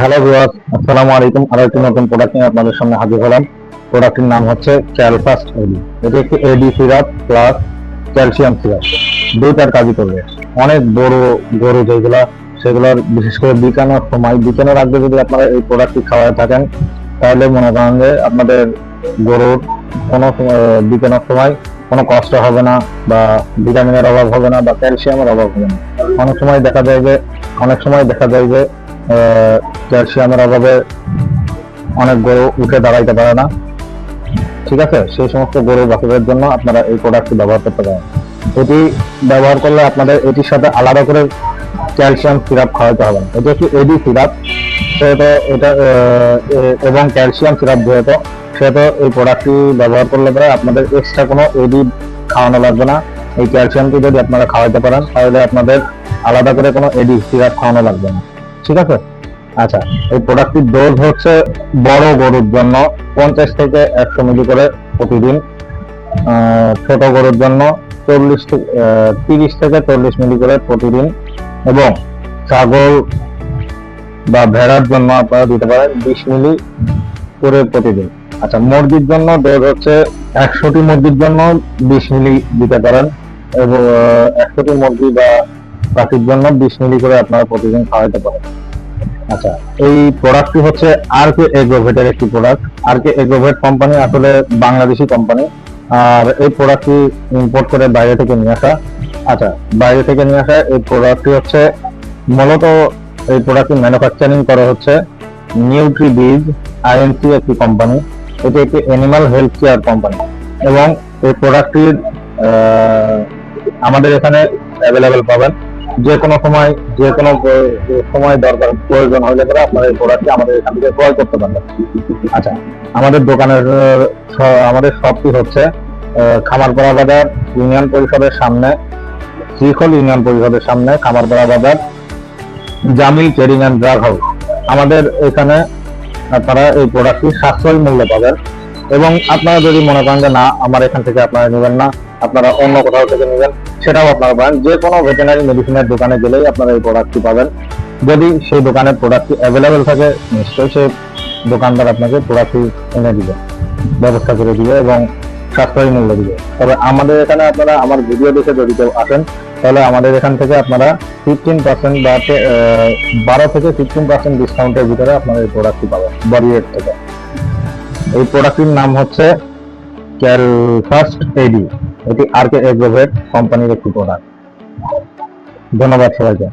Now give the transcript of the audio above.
Hello viewers আসসালামু আলাইকুম। আরও একটি নতুন প্রোডাক্ট নিয়ে আপনাদের সামনে হাজির হলাম। প্রোডাক্টের নাম হচ্ছে ক্যালফাস্ট এডি এটি একটি AD syrup plus calcium syrup দুইটার কাজই করবে। অনেক বড় গরু যেগুলা, সেগুলোর বিশেষ করে বিকানোর সময়, বিকানোর আগে যদি আপনারা এই প্রোডাক্টটি খাওয়ায় থাকেন, তাহলে মনে করেন যে আপনাদের গরুর কোনো বিকানোর সময় কোনো কষ্ট হবে না বা ভিটামিনের অভাব হবে না বা ক্যালসিয়ামের অভাব হবে না। অনেক সময় দেখা যায় যে, অনেক সময় দেখা যায় যে ক্যালসিয়ামের অভাবে অনেক গরু উঠে দাঁড়াইতে পারে না। ঠিক আছে? সেই সমস্ত গরু বাছুরের জন্য আপনারা এই প্রোডাক্টটি ব্যবহার করতে পারেন। এটি ব্যবহার করলে আপনাদের এটির সাথে আলাদা করে ক্যালসিয়াম সিরাপ খাওয়াতে হবে। এটি একটি এডি সিরাপ সেহেতু এটা এবং ক্যালসিয়াম সিরাপ যেহেতু, সেহেতু এই প্রোডাক্টটি ব্যবহার করলে পরে আপনাদের এক্সট্রা কোনো এডি খাওয়ানো লাগবে না। এই ক্যালসিয়ামটি যদি আপনারা খাওয়াতে পারেন, তাহলে আপনাদের আলাদা করে কোনো এডি সিরাপ খাওয়ানো লাগবে না। ঠিক আছে? আচ্ছা এই প্রোডাক্টটির ডোজ হচ্ছে বড় গরুর জন্য পঞ্চাশ থেকে একশো মিলি করে প্রতিদিন। ছোট গরুর জন্য চল্লিশ তিরিশ থেকে চল্লিশ মিলি করে প্রতিদিন। এবং ছাগল বা ভেড়ার জন্য আপনারা দিতে পারেন বিশ মিলি করে প্রতিদিন। আচ্ছা মুরগির জন্য ডোজ হচ্ছে একশোটি মুরগির জন্য বিশ মিলি দিতে পারেন। এবং একশোটি মুরগি বা পাখির জন্য বিশ মিলি করে আপনারা প্রতিদিন খাওয়াতে পারেন। আচ্ছা এই প্রোডাক্টটি হচ্ছে আর কে এগ্রোভেটের একটি product R K Agrovet company আসলে বাংলাদেশি কোম্পানি আর এই প্রোডাক্টটি ইম্পোর্ট করে বাইরে থেকে নিয়ে আসা। আচ্ছা বাইরে থেকে নিয়ে আসা এই প্রোডাক্টটি হচ্ছে মূলত এই প্রোডাক্টটি ম্যানুফ্যাকচারিং করা হচ্ছে নিউট্রি বিজ আইএনসি একটি কোম্পানি এটি একটি অ্যানিমাল হেলথ কেয়ার কোম্পানি এবং এই প্রোডাক্টটির আমাদের এখানে অ্যাভেলেবেল পাবেন যে কোনো সময়, যে কোনো সময় দরকার প্রয়োজন হলে পরে আপনারা এই প্রোডাক্টটি আমাদের এখান থেকে ক্রয় করতে পারবেন। আচ্ছা আমাদের দোকানের, আমাদের শপটি হচ্ছে খামারপাড়া বাজার ইউনিয়ন পরিষদের সামনে, শ্রীখল ইউনিয়ন পরিষদের সামনে খামারপাড়া বাজার, Jamil trading and drug house. আমাদের এখানে আপনারা এই প্রোডাক্টটি সাশ্রয়ী মূল্যে পাবেন। এবং আপনারা যদি মনে করেন যে না, আমার এখান থেকে আপনারা নেবেন না আপনারা অন্য কোথাও থেকে নেবেন, সেটাও আপনারা পাবেন। যে কোনো ভেটেনারি মেডিসিনের দোকানে গেলেই আপনারা এই প্রোডাক্টটি পাবেন। যদি সেই দোকানে প্রোডাক্টটি অ্যাভেলেবেল থাকে, নিশ্চয়ই সেই দোকানদার আপনাকে প্রোডাক্টটি এনে দিবে, ব্যবস্থা করে দিবে এবং সাশ্রয়ী মূল্য দিবে। তবে আমাদের এখানে আপনারা আমার ভিডিও দেখে যদি কেউ আসেন, তাহলে আমাদের এখান থেকে আপনারা ফিফটিন পার্সেন্ট বা বারো থেকে ফিফটিন পার্সেন্ট ডিসকাউন্টের ভিতরে আপনারা এই প্রোডাক্টটি পাবেন বডি রেট থেকে। এই প্রোডাক্টটির নাম হচ্ছে ক্যাল ফার্স্ট এডি এটি আর কে এগ্রোভেট কোম্পানির একটি প্রোডাক্ট ধন্যবাদ সবাইকে।